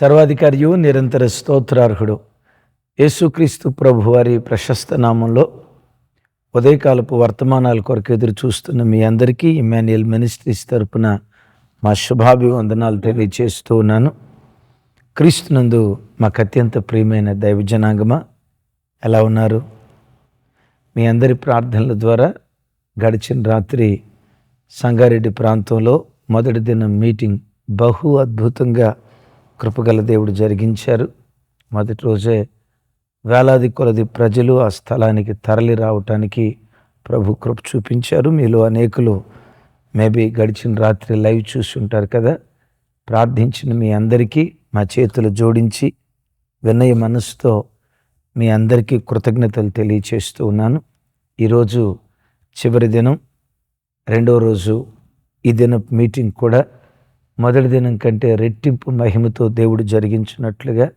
సర్వాధికారియు నిరంతర స్తోత్రార్హుడు. యేసుక్రీస్తు ప్రభువారి ప్రశస్త నామంలో ఉదయకాలపు వర్తమానాల కొరకు ఎదురు చూస్తున్న మీ అందరికీ ఇమాన్యుయల్ మినిస్ట్రీస్ తరపున మా శుభాభివందనాలు తెలియజేస్తూ ఉన్నాను. క్రీస్తునందు మాకు అత్యంత ప్రియమైన దైవ జనాంగమా ఎలా ఉన్నారు? మీ అందరి ప్రార్థనల ద్వారా గడిచిన రాత్రి సంగారెడ్డి ప్రాంతంలో మొదటి దినం మీటింగ్ బహు అద్భుతంగా కృపగల దేవుడు జరిగించారు. మొదటి రోజే వేలాది కొలది ప్రజలు ఆ స్థలానికి తరలి రావటానికి ప్రభు కృప చూపించారు. మీలో అనేకులు మేబీ గడిచిన రాత్రి లైవ్ చూసి ఉంటారు కదా. ప్రార్థించిన మీ అందరికీ మా చేతులు జోడించి వినయ మనసుతో మీ అందరికీ కృతజ్ఞతలు తెలియచేస్తూ ఉన్నాను. ఈరోజు చివరి దినం రెండో రోజు ఈ దిన మీటింగ్ కూడా మొదటి దినం కంటే రెట్టింపు మహిమతో దేవుడు జరిగించినట్లుగా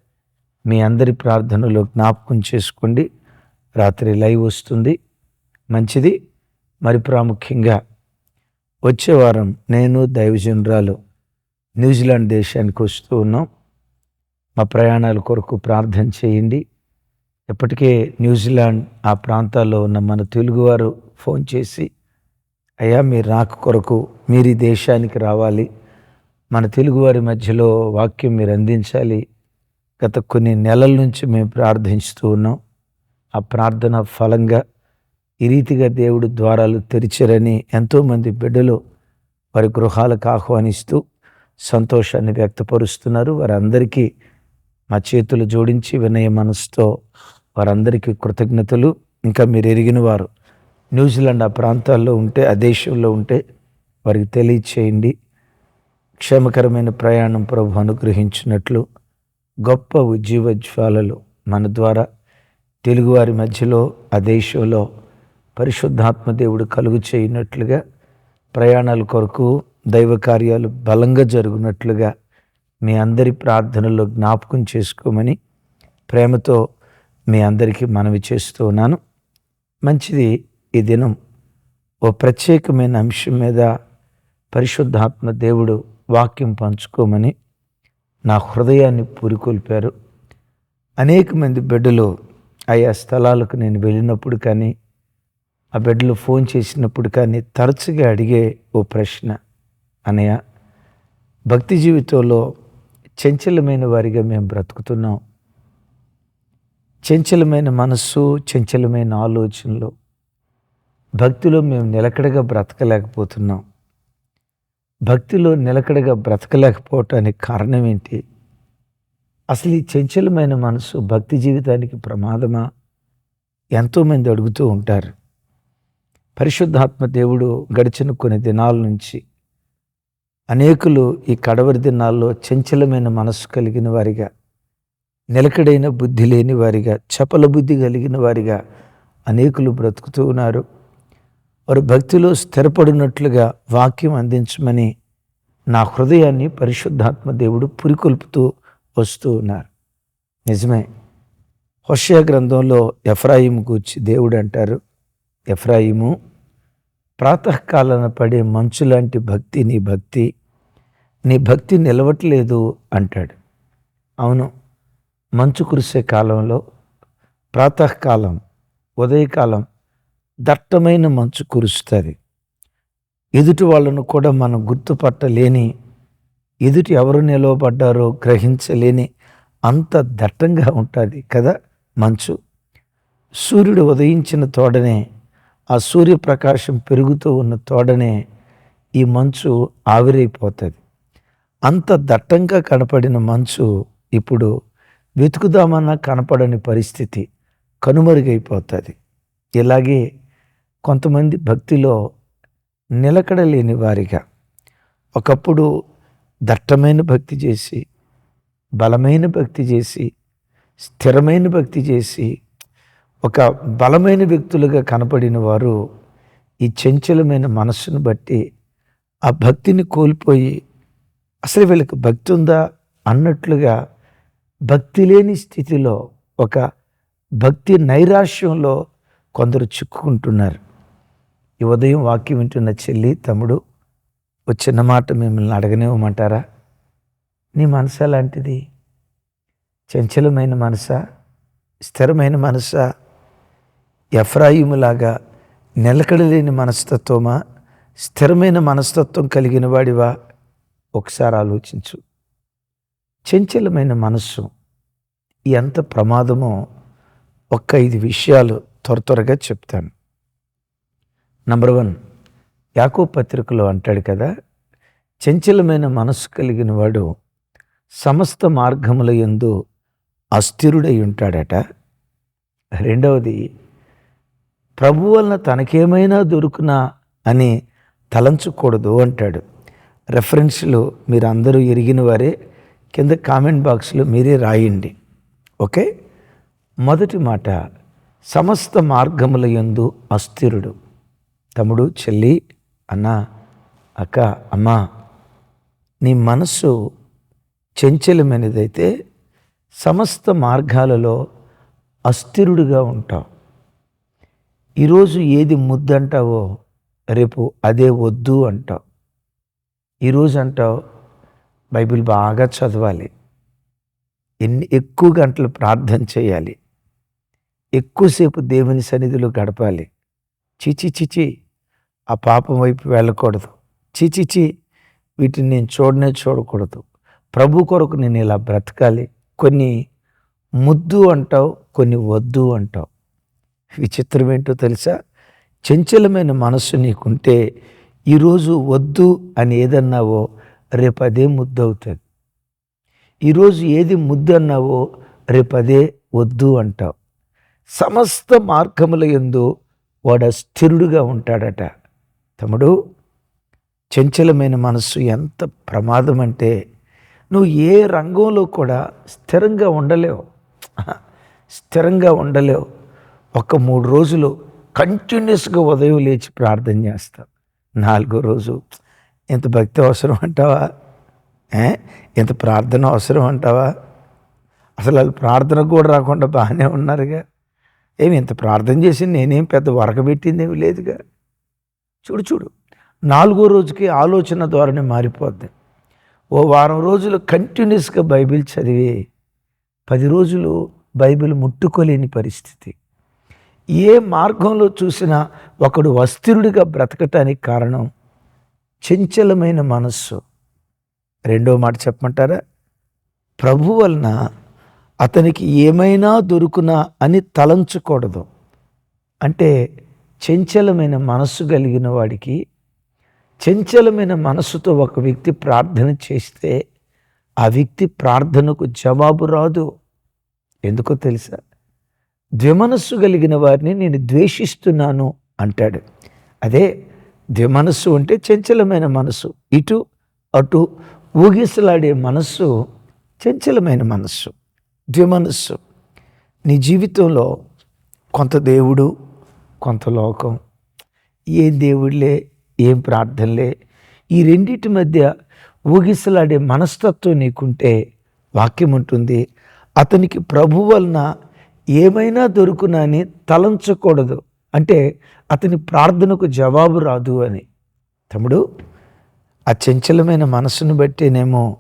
మీ అందరి ప్రార్థనలో జ్ఞాపకం చేసుకోండి. రాత్రి లైవ్ వస్తుంది. మంచిది. మరి ప్రాముఖ్యంగా వచ్చే వారం నేను దైవజనరాలు న్యూజిలాండ్ దేశానికి వస్తూ ఉన్నాం. మా ప్రయాణాల కొరకు ప్రార్థన చేయండి. ఇప్పటికే న్యూజిలాండ్ ఆ ప్రాంతాల్లో ఉన్న మన తెలుగువారు ఫోన్ చేసి అయ్యా మీరు రాక కొరకు మీరు ఈ దేశానికి రావాలి. మన తెలుగువారి మధ్యలో వాక్యం మీరు అందించాలి. గత కొన్ని నెలల నుంచి మేము ప్రార్థించుతూ ఉన్నాం. ఆ ప్రార్థన ఫలంగా ఈ రీతిగా దేవుడు ద్వారాలు తెరిచారని ఎంతోమంది బిడ్డలు వారి గృహాలకు ఆహ్వానిస్తూ సంతోషాన్ని వ్యక్తపరుస్తున్నారు. వారందరికీ మా చేతులు జోడించి వినయ మనసుతో వారందరికీ కృతజ్ఞతలు. ఇంకా మీరు ఎరిగిన వారు న్యూజిలాండ్ ఆ ప్రాంతాల్లో ఉంటే ఆ దేశంలో ఉంటే వారికి తెలియచేయండి. క్షేమకరమైన ప్రయాణం ప్రభు అనుగ్రహించినట్లు గొప్ప ఉజ్జీవ జ్వాలలు మన ద్వారా తెలుగువారి మధ్యలో ఆ దేశంలో పరిశుద్ధాత్మ దేవుడు కలుగు చేయనట్లుగా ప్రయాణాల కొరకు దైవ కార్యాలు బలంగా జరుగునట్లుగా మీ అందరి ప్రార్థనలో జ్ఞాపకం చేసుకోమని ప్రేమతో మీ అందరికీ మనవి చేస్తూ ఉన్నాను. మంచిది ఈ దినం. ఓ ప్రత్యేకమైన అంశం మీద పరిశుద్ధాత్మ దేవుడు వాక్యం పంచుకోమని నా హృదయాన్ని పురికొల్పారు. అనేక మంది బిడ్డలు ఆయా స్థలాలకు నేను వెళ్ళినప్పుడు కానీ ఆ బిడ్డలు ఫోన్ చేసినప్పుడు కానీ తరచుగా అడిగే ఓ ప్రశ్న అనయ భక్తి జీవితంలో చంచలమైన వారిగా మేము బ్రతుకుతున్నాం. చంచలమైన మనస్సు చంచలమైన ఆలోచనలు భక్తిలో మేము నిలకడగా బ్రతకలేకపోతున్నాం. భక్తిలో నిలకడగా బ్రతకలేకపోవటానికి కారణం ఏంటి? అసలు ఈ చంచలమైన మనసు భక్తి జీవితానికి ప్రమాదమా? ఎంతోమంది అడుగుతూ ఉంటారు. పరిశుద్ధాత్మ దేవుడు గడిచిన కొన్ని దినాల నుంచి అనేకులు ఈ కడవరి దినాల్లో చంచలమైన మనసు కలిగిన వారిగా నిలకడైన బుద్ధి లేని వారిగా చపల బుద్ధి కలిగిన వారిగా అనేకులు బ్రతుకుతూ ఉన్నారు. వారు భక్తిలో స్థిరపడినట్లుగా వాక్యం అందించమని నా హృదయాన్ని పరిశుద్ధాత్మ దేవుడు పురికొల్పుతూ వస్తూ ఉన్నారు. నిజమే. హుషయ గ్రంథంలో ఎఫ్రాయిము గూర్చి దేవుడు అంటారు ఎఫ్రాయిము ప్రాతకాలన పడే మంచు లాంటి భక్తి నీ భక్తి నీ భక్తి నిలవట్లేదు అంటాడు. అవును మంచు కురిసే కాలంలో ప్రాతకాలం ఉదయకాలం దట్టమైన మంచు కురుస్తుంది. ఎదుటి వాళ్ళను కూడా మనం గుర్తుపట్టలేని ఎదుటి ఎవరు నిలవబడ్డారో గ్రహించలేని అంత దట్టంగా ఉంటుంది కదా మంచు. సూర్యుడు ఉదయించిన తోడనే ఆ సూర్యప్రకాశం పెరుగుతూ ఉన్న తోడనే ఈ మంచు ఆవిరైపోతుంది. అంత దట్టంగా కనపడిన మంచు ఇప్పుడు వెతుకుదామన్నా కనపడని పరిస్థితి కనుమరుగైపోతుంది. ఇలాగే కొంతమంది భక్తిలో నిలకడలేని వారిగా. ఒకప్పుడు దట్టమైన భక్తి చేసి బలమైన భక్తి చేసి స్థిరమైన భక్తి చేసి ఒక బలమైన వ్యక్తులుగా కనపడిన వారు ఈ చంచలమైన మనస్సును బట్టి ఆ భక్తిని కోల్పోయి అసలు వీళ్ళకి భక్తి ఉందా అన్నట్లుగా భక్తి లేని స్థితిలో ఒక భక్తి నైరాశ్యంలో కొందరు చిక్కుకుంటున్నారు. ఈ ఉదయం వాక్యం వింటున్న చెల్లి తమ్ముడు ఓ చిన్న మాట మిమ్మల్ని అడగనివ్వమంటారా? నీ మనసు లాంటిది చంచలమైన మనసా స్థిరమైన మనసా ఎఫ్రాయిములాగా నిలకడలేని మనస్తత్వమా? స్థిరమైన మనస్తత్వం కలిగిన వాడివా? ఒకసారి ఆలోచించు. చంచలమైన మనస్సు ఎంత ప్రమాదమో ఒక్క ఐదు విషయాలు త్వర త్వరగా చెప్తాను. నంబర్ వన్ యాకో పత్రికలో అంటాడు కదా చంచలమైన మనస్సు కలిగిన వాడు సమస్త మార్గముల యందు అస్థిరుడై ఉంటాడట. రెండవది ప్రభు వలన తనకేమైనా దొరుకునా అని తలంచకూడదు అంటాడు. రెఫరెన్స్లు మీరు అందరూ ఎరిగిన వారే కింద కామెంట్ బాక్స్లో మీరే రాయండి. ఓకే? మొదటి మాట సమస్త మార్గముల యందు అస్థిరుడు. తమ్ముడు చెల్లి అన్న అక్క అమ్మ నీ మనస్సు చెంచలమైనదైతే సమస్త మార్గాలలో అస్థిరుడుగా ఉంటావు. ఈరోజు ఏది ముద్దంటావో రేపు అదే వద్దు అంటావు. ఈరోజు అంటావు బైబిల్ బాగా చదవాలి. ఎన్ని ఎక్కువ గంటలు ప్రార్థన చేయాలి. ఎక్కువసేపు దేవుని సన్నిధిలో గడపాలి. చిచి చిచి ఆ పాపం వైపు వెళ్ళకూడదు. చిచిచి వీటిని నేను చూడనే చూడకూడదు. ప్రభు కొరకు నేను ఇలా బ్రతకాలి. కొన్ని ముద్దు అంటావు కొన్ని వద్దు అంటావు. విచిత్రం ఏంటో తెలుసా? చంచలమైన మనస్సు నీకుంటే ఈరోజు వద్దు అని ఏదన్నావో రేపు అదే ముద్దు అవుతుంది. ఈరోజు ఏది ముద్దు అన్నావో రేపు అదే వద్దు అంటావు. సమస్త మార్గముల ఎందు వాడు అస్థిరుడుగా ఉంటాడట. తమ్ముడు చంచలమైన మనస్సు ఎంత ప్రమాదం అంటే నువ్వు ఏ రంగంలో కూడా స్థిరంగా ఉండలేవు. స్థిరంగా ఉండలేవు. ఒక మూడు రోజులు కంటిన్యూస్గా ఉదయం లేచి ప్రార్థన చేస్తావు నాలుగో రోజు ఇంత భక్తి అవసరం అంటావా? ఇంత ప్రార్థన అవసరం అంటావా? అసలు వాళ్ళు ప్రార్థన కూడా రాకుండా బాగానే ఉన్నారుగా. ఏమి ఇంత ప్రార్థన చేసి నేనేం పెద్ద వరకబెట్టింది ఏమి లేదుగా. చూడు చూడు. నాలుగో రోజుకి ఆలోచన ధోరణి మారిపోద్ది. ఓ వారం రోజులు కంటిన్యూస్గా బైబిల్ చదివి పది రోజులు బైబిల్ ముట్టుకోలేని పరిస్థితి. ఏ మార్గంలో చూసినా ఒకడు వస్తిరుడిగా బ్రతకటానికి కారణం చంచలమైన మనస్సు. రెండో మాట చెప్పమంటారా? ప్రభు వలన అతనికి ఏమైనా దొరుకునా అని తలంచకూడదు. అంటే చంచలమైన మనస్సు కలిగిన వాడికి చంచలమైన మనస్సుతో ఒక వ్యక్తి ప్రార్థన చేస్తే ఆ వ్యక్తి ప్రార్థనకు జవాబు రాదు. ఎందుకో తెలుసా? ద్విమనస్సు కలిగిన వారిని నేను ద్వేషిస్తున్నాను అంటాడు. అదే ద్విమనస్సు అంటే చంచలమైన మనస్సు. ఇటు అటు ఊగిసలాడే మనస్సు చంచలమైన మనస్సు ద్విమనస్సు. నీ జీవితంలో కొంత దేవుడు కొంత లోకం. ఏ దేవుళ్ళే ఏం ప్రార్థనలే ఈ రెండింటి మధ్య ఊగిసలాడే మనస్తత్వం నీకుంటే వాక్యం ఉంటుంది. అతనికి ప్రభు వలన ఏమైనా దొరుకునని తలంచకూడదు. అంటే అతని ప్రార్థనకు జవాబు రాదు అని. తమ్ముడు ఆ చంచలమైన మనసును బట్టేనేమో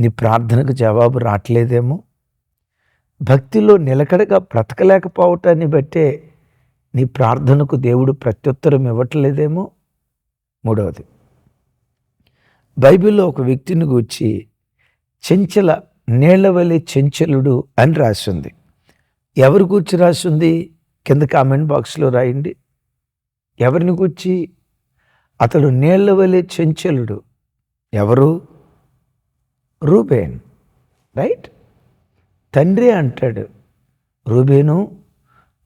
నీ ప్రార్థనకు జవాబు రావట్లేదేమో భక్తిలో నిలకడగా బ్రతకలేకపోవటాన్ని బట్టే నీ ప్రార్థనకు దేవుడు ప్రత్యుత్తరం ఇవ్వట్లేదేమో? మూడవది. బైబిల్లో ఒక వ్యక్తిని గూర్చి చెంచల నీళ్ళవలే చెంచలుడు అని రాసింది. ఎవరి గూర్చి రాసింది? కింద కామెంట్ బాక్స్లో రాయండి. ఎవరిని గూర్చి? అతడు నీళ్ళ చెంచలుడు. ఎవరు? రూబేన్. రైట్? తండ్రి అంటాడు. రూబేను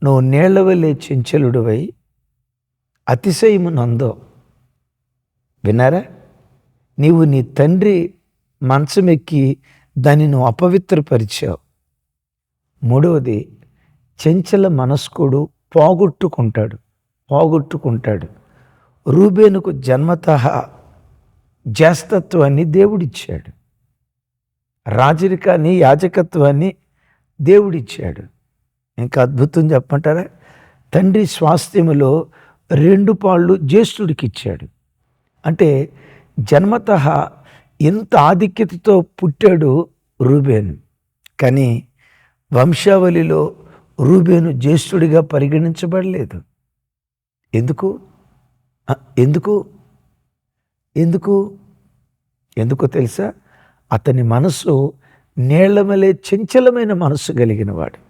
నువ్వు నీళ్ళ వలె చెంచలుడువై అతిశయము నందో? విన్నారా? నీవు నీ తండ్రి మంచమెక్కి దాన్ని నువ్వు అపవిత్రపరిచావు. మూడవది చెంచల మనస్కుడు పోగొట్టుకుంటాడు పోగొట్టుకుంటాడు. రూబేనుకు జన్మత జ్యేష్ఠత్వాన్ని దేవుడిచ్చాడు. రాజరికాన్ని యాజకత్వాన్ని దేవుడిచ్చాడు. ఇంకా అద్భుతం చెప్పమంటారా? తండ్రి స్వాస్థ్యములో రెండు పాళ్ళు జ్యేష్ఠుడికి ఇచ్చాడు. అంటే జన్మత ఇంత ఆధిక్యతతో పుట్టాడు రూబేను. కానీ వంశావళిలో రూబేను జ్యేష్ఠుడిగా పరిగణించబడలేదు. ఎందుకు? ఎందుకు? ఎందుకు? ఎందుకో తెలుసా? అతని మనసు నీళ్ళమలే చంచలమైన మనస్సు కలిగినవాడు.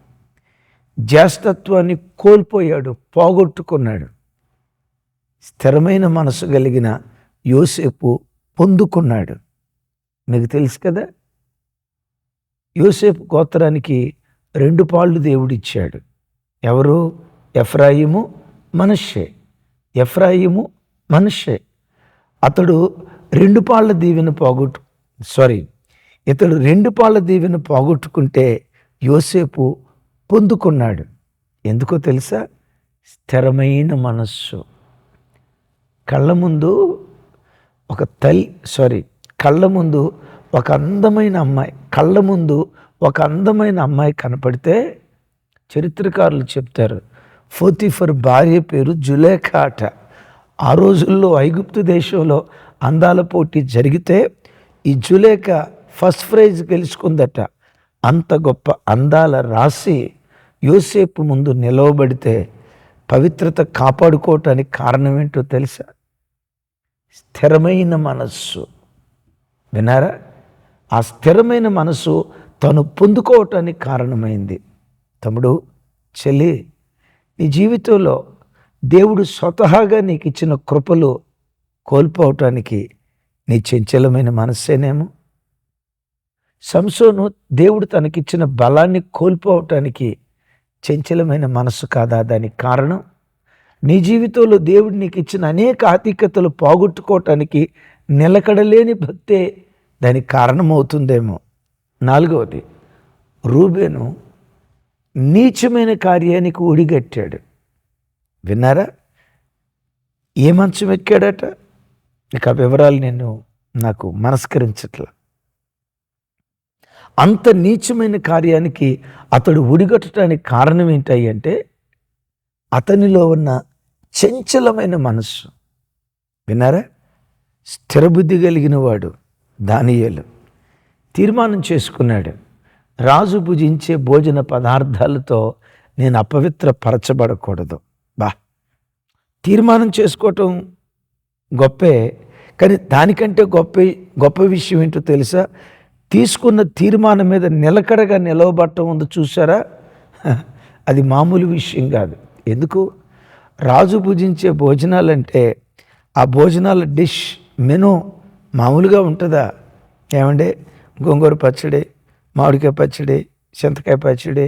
జ్యేష్ఠత్వాన్ని కోల్పోయాడు పోగొట్టుకున్నాడు. స్థిరమైన మనసు కలిగిన యోసేపు పొందుకున్నాడు. మీకు తెలుసు కదా? యోసేపు గోత్రానికి రెండు పాళ్ళు దేవుడిచ్చాడు. ఎవరు? ఎఫ్రాయిము మనషే ఎఫ్రాయిము మనుష్యే అతడు రెండు పాళ్ళ దీవెన పోగొట్టు సారీ ఇతడు రెండు పాళ్ళ దీవెన పోగొట్టుకుంటే యోసేపు పొందుకున్నాడు. ఎందుకో తెలుసా? స్థిరమైన మనస్సు. కళ్ళ ముందు ఒక తల్లి సారీ కళ్ళ ముందు ఒక అందమైన అమ్మాయి కళ్ళ ముందు ఒక అందమైన అమ్మాయి కనపడితే చరిత్రకారులు చెప్తారు ఫోతిఫర్ భార్య పేరు జులేఖా ఆ రోజుల్లో ఐగుప్తు దేశంలో అందాల పోటీ జరిగితే ఈ జులేఖ ఫస్ట్ ప్రైజ్ గెలుచుకుందట. అంత గొప్ప అందాల రాసి యోసేపు ముందు నిలవబడితే పవిత్రత కాపాడుకోవటానికి కారణం ఏంటో తెలుసా? స్థిరమైన మనస్సు. వినారా ఆ స్థిరమైన మనసు తను పొందుకోవటానికి కారణమైంది. తమ్ముడు చెల్లి నీ జీవితంలో దేవుడు స్వతహాగా నీకు ఇచ్చిన కృపలు కోల్పోవటానికి నీ చంచలమైన మనస్సేనేమో? సంసోను దేవుడు తనకిచ్చిన బలాన్ని కోల్పోవటానికి చంచలమైన మనస్సు కాదా? దానికి కారణం? నీ జీవితంలో దేవుడు నీకు ఇచ్చిన అనేక ఆధిక్యతలు పోగొట్టుకోవటానికి నిలకడలేని భక్తే దానికి కారణమవుతుందేమో. నాలుగవది రూబేను నీచమైన కార్యానికి ఒడిగట్టాడు. విన్నారా? ఏ మంచం ఎక్కాడట? ఇక ఆ వివరాలు నేను నాకు మనస్కరించట్లా. అంత నీచమైన కార్యానికి అతడు ఒడిగట్టడానికి కారణం ఏంటి అంటే అతనిలో ఉన్న చంచలమైన మనస్సు. విన్నారా? స్థిరబుద్ధి కలిగిన వాడు దానియేలు. తీర్మానం చేసుకున్నాడు. రాజు భుజించే భోజన పదార్థాలతో నేను అపవిత్రపరచబడకూడదు. బా. తీర్మానం చేసుకోవటం గొప్పే కానీ దానికంటే గొప్ప గొప్ప విషయం ఏంటో తెలుసా? తీసుకున్న తీర్మానం మీద నిలకడగా నిలవబట్టం ఉంది చూసారా అది మామూలు విషయం కాదు. ఎందుకు? రాజు భుజించే భోజనాలంటే ఆ భోజనాల డిష్ మెను మామూలుగా ఉంటుందా? ఏమంటే గోంగూర పచ్చడి మామిడికాయ పచ్చడి చింతకాయ పచ్చడి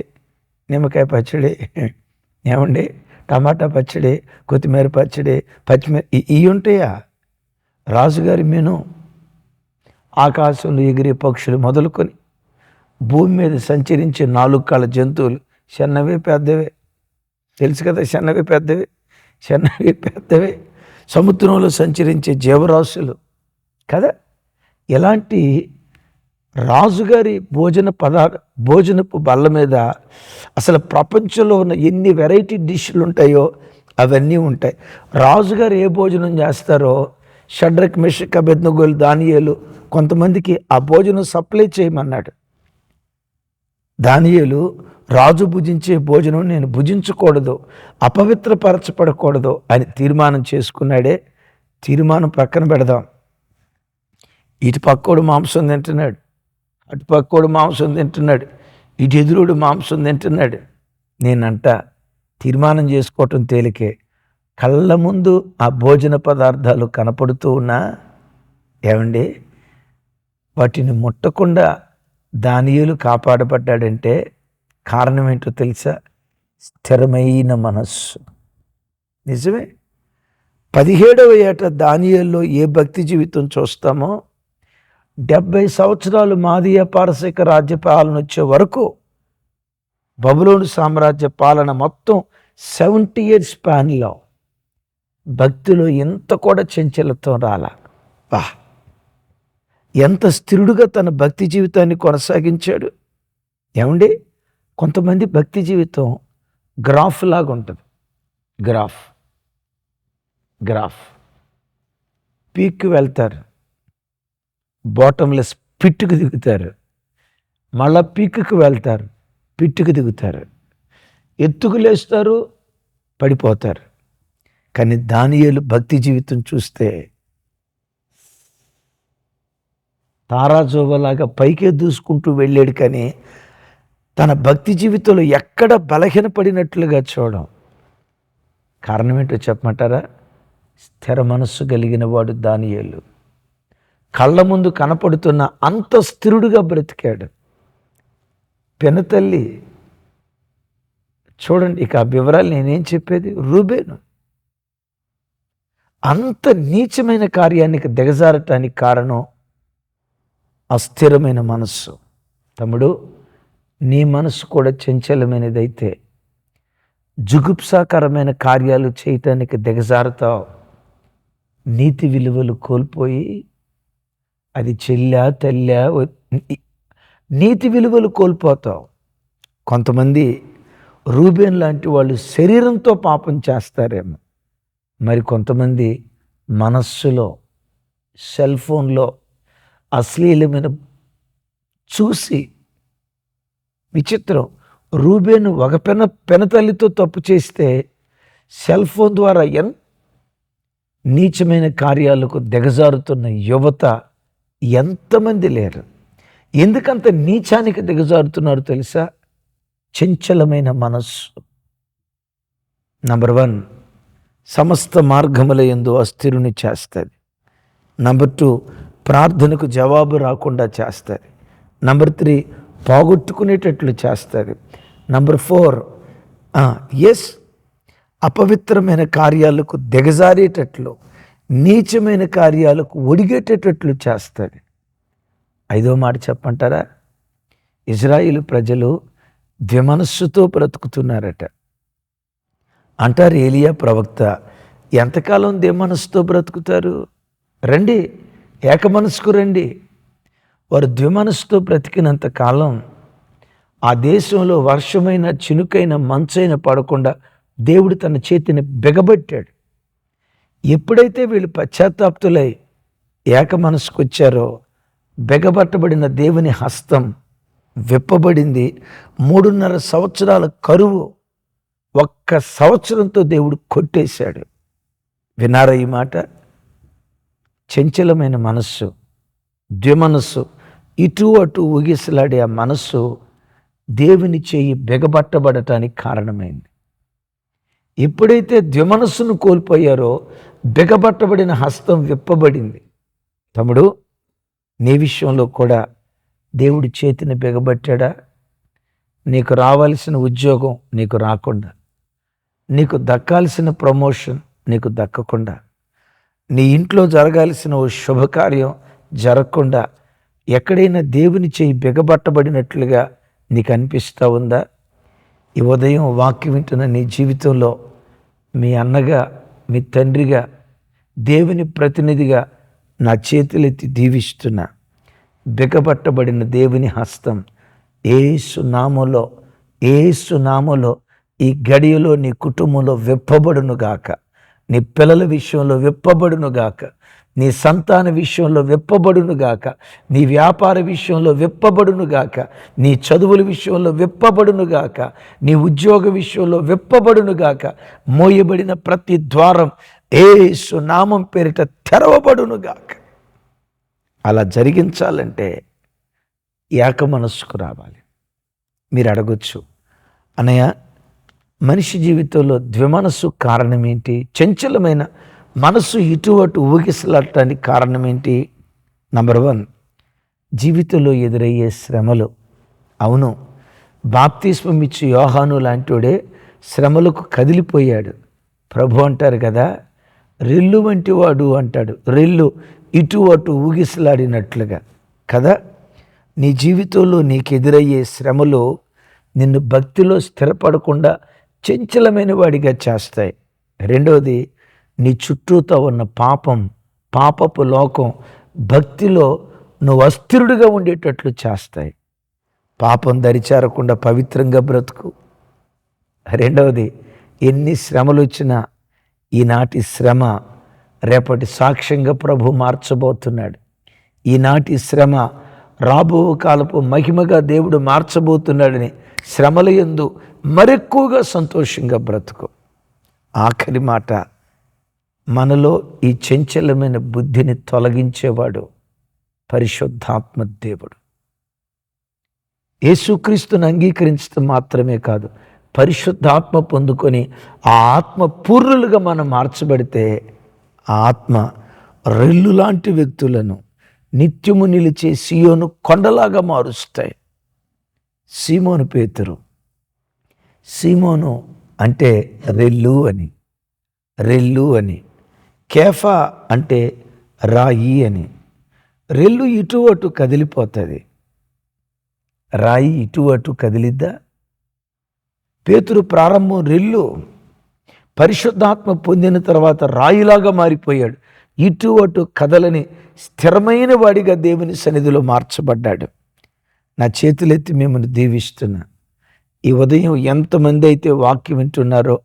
నిమ్మకాయ పచ్చడి ఏమండి? టమాటా పచ్చడి కొత్తిమీర పచ్చడి పచ్చిమిర ఇవి ఉంటాయా? రాజుగారి మెను ఆకాశంలో ఎగిరే పక్షులు మొదలుకొని భూమి మీద సంచరించే నాలుగు కాళ్ళ జంతువులు చిన్నవే పెద్దవే. తెలుసు కదా చిన్నవి పెద్దవి? చిన్నవి పెద్దవి. సముద్రంలో సంచరించే జీవరాశులు కదా? ఎలాంటి రాజుగారి భోజన పదార్థ భోజనపు బల్ల మీద అసలు ప్రపంచంలో ఉన్న ఎన్ని వెరైటీ డిష్లు ఉంటాయో అవన్నీ ఉంటాయి. రాజుగారు ఏ భోజనం చేస్తారో షడ్రక్ మిషక్ అబెద్నగోలు దానియేలు కొంతమందికి ఆ భోజనం సప్లై చేయమన్నాడు. దానియేలు రాజు భుజించే భోజనం నేను భుజించకూడదు అపవిత్రపరచపడకూడదు అని తీర్మానం చేసుకున్నాడే. తీర్మానం ప్రక్కన పెడదాం. ఇటు పక్కోడు మాంసం తింటున్నాడు అటు పక్కోడు మాంసం తింటున్నాడు ఇటు ఎదురుడు మాంసం తింటున్నాడు. నేనంట తీర్మానం చేసుకోవటం తేలికే. కళ్ళ ముందు ఆ భోజన పదార్థాలు కనపడుతూ ఉన్నా ఏమండి? వాటిని ముట్టకుండా దానియులు కాపాడబడ్డాడంటే కారణం ఏంటో తెలుసా? స్థిరమైన మనస్సు. నిజమే? పదిహేడవ ఏట దానియల్లో ఏ భక్తి జీవితం చూస్తామో డెబ్బై సంవత్సరాలు మాదీయ పారసిక రాజ్య పాలన వచ్చే వరకు బబులోని సామ్రాజ్య పాలన మొత్తం సెవెంటీ ఇయర్స్ స్పాన్లో భక్తిలో ఇంత కూడా చంచలత్వం రాలా. బా! ఎంత స్థిరుడుగా తన భక్తి జీవితాన్ని కొనసాగించాడు. ఏమండి? కొంతమంది భక్తి జీవితం గ్రాఫ్ లాగా ఉంటుంది. గ్రాఫ్. గ్రాఫ్. పీక్కి వెళ్తారు. బాటంలెస్ పిట్టుకు దిగుతారు. మళ్ళా పీక్కి వెళ్తారు. పిట్టుకు దిగుతారు. ఎత్తుకు లేస్తారు పడిపోతారు. కానీ దానియలు భక్తి జీవితం చూస్తే తారాజోవలాగా పైకే దూసుకుంటూ వెళ్ళాడు కానీ తన భక్తి జీవితంలో ఎక్కడ బలహీనపడినట్లుగా చూడడం కారణం ఏంటో చెప్పమంటారా? స్థిర మనస్సు కలిగిన వాడు దానియేలు. కళ్ళ ముందు కనపడుతున్న అంత స్థిరుడుగా బ్రతికాడు. పెనతల్లి చూడండి ఇక ఆ వివరాలు నేనేం చెప్పేది? రూబేను. అంత నీచమైన కార్యానికి దిగజారటానికి కారణం అస్థిరమైన మనస్సు. తమ్ముడు నీ మనసు కూడా చంచలమైనదైతే జుగుప్సాకరమైన కార్యాలు చేయటానికి దిగజారుతావు. నీతి విలువలు కోల్పోయి అది చెల్లా తెల్లా నీతి విలువలు కోల్పోతావు. కొంతమంది రూబేన్ లాంటి వాళ్ళు శరీరంతో పాపం చేస్తారేమో. మరి కొంతమంది మనస్సులో సెల్ ఫోన్లో అశ్లీలమైన చూసి విచిత్రం. రూబేను ఒక పెన పెనతల్లితో తప్పు చేస్తే సెల్ ఫోన్ ద్వారా ఎన్ నీచమైన కార్యాలకు దిగజారుతున్న యువత ఎంతమంది లేరు? ఎందుకంత నీచానికి దిగజారుతున్నారు తెలుసా? చంచలమైన మనస్సు. నంబర్ వన్ సమస్త మార్గముల ఎందు అస్థిరుని చేస్తుంది. నంబర్ టూ ప్రార్థనకు జవాబు రాకుండా చేస్తుంది నంబర్ త్రీ పోగొట్టుకునేటట్లు చేస్తుంది నంబర్ ఫోర్ ఎస్ అపవిత్రమైన కార్యాలకు దిగజారేటట్లు నీచమైన కార్యాలకు ఒడిగేటట్లు చేస్తుంది ఐదో మాట చెప్పంటారా? ఇజ్రాయిల్ ప్రజలు ద్విమనస్సుతో బ్రతుకుతున్నారట. అంటారు ఏలియా ప్రవక్త ఎంతకాలం ద్విమనస్సుతో బ్రతుకుతారు? రండి ఏకమనస్కు రండి వారు ద్విమనసుతో బ్రతికినంత కాలం ఆ దేశంలో వర్షమైన చినుకైన మంచైన పడకుండా దేవుడు తన చేతిని బిగబట్టాడు. ఎప్పుడైతే వీళ్ళు పశ్చాత్తాప్తులై ఏక మనసుకొచ్చారో బెగబట్టబడిన దేవుని హస్తం విప్పబడింది. మూడున్నర సంవత్సరాల కరువు ఒక్క సంవత్సరంతో దేవుడు కొట్టేశాడు. వినారా ఈ మాట? చంచలమైన మనస్సు ద్విమనస్సు ఇటు అటు ఊగిసలాడే ఆ మనస్సు దేవుని చేయి బెగబట్టబడటానికి కారణమైంది. ఎప్పుడైతే ద్విమనస్సును కోల్పోయారో బెగబట్టబడిన హస్తం విప్పబడింది. తమ్ముడు నీ విషయంలో కూడా దేవుడి చేతిని బిగబట్టాడా? నీకు రావాల్సిన ఉద్యోగం నీకు రాకుండా నీకు దక్కాల్సిన ప్రమోషన్ నీకు దక్కకుండా నీ ఇంట్లో జరగాల్సిన ఓ శుభకార్యం జరగకుండా ఎక్కడైనా దేవుని చేయి బిగబట్టబడినట్లుగా నీకు అనిపిస్తూ ఉందా? ఈ ఉదయం వాక్యం వింటున్న నీ జీవితంలో మీ అన్నగా మీ తండ్రిగా దేవుని ప్రతినిధిగా నా చేతులెత్తి దీవిస్తున్నా బిగబట్టబడిన దేవుని హస్తం ఏ నామలో ఏ నామలో ఈ గడియలో నీ కుటుంబంలో విప్పబడునుగాక. నీ పిల్లల విషయంలో విప్పబడునుగాక నీ సంతాన విషయంలో విప్పబడునుగాక నీ వ్యాపార విషయంలో విప్పబడునుగాక నీ చదువుల విషయంలో విప్పబడునుగాక నీ ఉద్యోగ విషయంలో విప్పబడునుగాక మోయబడిన ప్రతి ద్వారం ఏసు నామం పేరిట తెరవబడునుగాక అలా జరిగించాలంటే ఏక మనస్సుకు రావాలి. మీరు అడగొచ్చు అనయ్య మనిషి జీవితంలో ద్విమనస్సు కారణం ఏంటి చంచలమైన మనస్సు ఇటు అటు ఊగిసలాడటానికి కారణం ఏంటి నంబర్ వన్ జీవితంలో ఎదురయ్యే శ్రమలు. అవును బాప్తిస్మం ఇచ్చి యోహాను లాంటివాడే శ్రమలకు కదిలిపోయాడు. ప్రభు అంటారు కదా రెల్లు వంటి వాడు అంటాడు. రెల్లు ఇటు అటు ఊగిసలాడినట్లుగా. కదా నీ జీవితంలో నీకు ఎదురయ్యే శ్రమలు నిన్ను భక్తిలో స్థిరపడకుండా చంచలమైన వాడిగా చేస్తాయి. రెండవది నీ చుట్టూతో ఉన్న పాపం పాపపు లోకం భక్తిలో నువ్వు అస్థిరుడిగా ఉండేటట్లు చేస్తాయి. పాపం దరిచారకుండా పవిత్రంగా బ్రతుకు. రెండవది ఎన్ని శ్రమలు వచ్చినా ఈనాటి శ్రమ రేపటి సాక్ష్యంగా ప్రభు మార్చబోతున్నాడు. ఈనాటి శ్రమ రాబో కాలపు మహిమగా దేవుడు మార్చబోతున్నాడని శ్రమల యందు మరెక్కువగా సంతోషంగా బ్రతుకు. ఆఖరి మాట మనలో ఈ చంచలమైన బుద్ధిని తొలగించేవాడు పరిశుద్ధాత్మ దేవుడు. యేసుక్రీస్తుని అంగీకరించడం మాత్రమే కాదు పరిశుద్ధాత్మ పొందుకొని ఆ ఆత్మ పూర్ణులుగా మనం మార్చబడితే ఆ ఆత్మ రెల్లు లాంటి వ్యక్తులను నిత్యము నిలిచే సియోను కొండలాగా మారుస్తాయి. సీమోను పేతురు. సీమోను అంటే రెల్లు అని. రెల్లు అని. కేఫా అంటే రాయి అని. రెల్లు ఇటు అటు కదిలిపోతుంది. రాయి ఇటు అటు కదిలిద్దా? పేతురు ప్రారంభం రెల్లు. పరిశుద్ధాత్మ పొందిన తర్వాత రాయిలాగా మారిపోయాడు. ఇటు అటు కదలని స్థిరమైన వాడిగా దేవుని సన్నిధిలో మార్చబడ్డాడు. నా చేతులెత్తి మిమ్మల్ని దీవిస్తున్నా. ఈ ఉదయం ఎంతమంది అయితే వాక్యం వింటున్నారో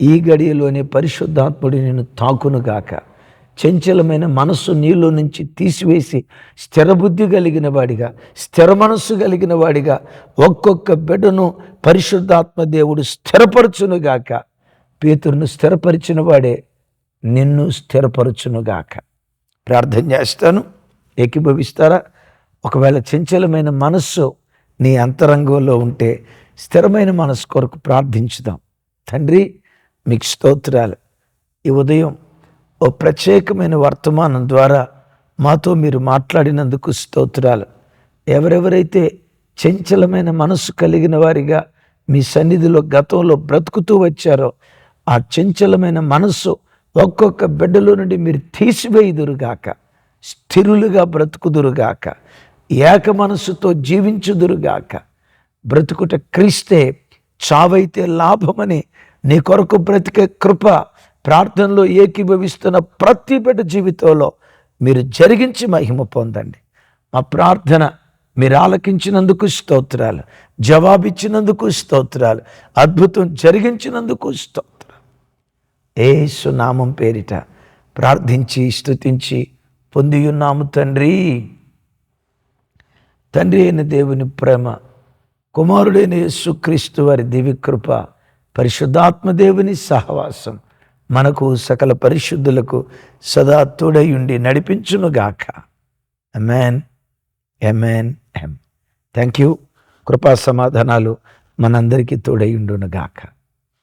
ఈ గడియలోనే పరిశుద్ధాత్ముడు నేను తాకునుగాక. చంచలమైన మనస్సు నీలో నుంచి తీసివేసి స్థిరబుద్ధి కలిగిన వాడిగా స్థిర మనస్సు కలిగిన వాడిగా ఒక్కొక్క బిడ్డను పరిశుద్ధాత్మ దేవుడు స్థిరపరచునుగాక. పేతురును స్థిరపరిచిన వాడే నిన్ను స్థిరపరచునుగాక. ప్రార్థన చేస్తాను. ఏకీభవిస్తారా? ఒకవేళ చంచలమైన మనస్సు నీ అంతరంగంలో ఉంటే స్థిరమైన మనస్సు కొరకు ప్రార్థించుదాం. తండ్రి మీకు స్తోత్రాలు. ఈ ఉదయం ఓ ప్రత్యేకమైన వర్తమానం ద్వారా మాతో మీరు మాట్లాడినందుకు స్తోత్రాలు. ఎవరెవరైతే చంచలమైన మనస్సు కలిగిన వారిగా మీ సన్నిధిలో గతంలో బ్రతుకుతూ వచ్చారో ఆ చంచలమైన మనస్సు ఒక్కొక్క బిడ్డలో నుండి మీరు తీసివేయుదురుగాక స్థిరులుగా బ్రతుకుదురుగాక ఏక మనస్సుతో జీవించుదురుగాక బ్రతుకుట క్రీస్తే చావైతే లాభమని నీ కొరకు బ్రతికే కృప ప్రార్థనలో ఏకీభవిస్తున్న ప్రతి బిడ్డ జీవితంలో మీరు జరిగించి మహిమ పొందండి. మా ప్రార్థన మీరు ఆలకించినందుకు స్తోత్రాలు జవాబిచ్చినందుకు స్తోత్రాలు అద్భుతం జరిగించినందుకు స్తోత్రాలు. ఏసు నామం పేరిట ప్రార్థించి స్తుతించి పొందియున్నాము తండ్రి. తండ్రి అయిన దేవుని ప్రేమ కుమారుడైన యేసుక్రీస్తు వారి దివికృప పరిశుద్ధాత్మ దేవుని సహవాసం మనకు సకల పరిశుద్ధులకు సదా తోడయుండి నడిపించునుగాక. ఎమెన్ ఎమెన్ ఎం థ్యాంక్ యూ కృపా సమాధానాలు మనందరికీ తోడయుండునుగాక.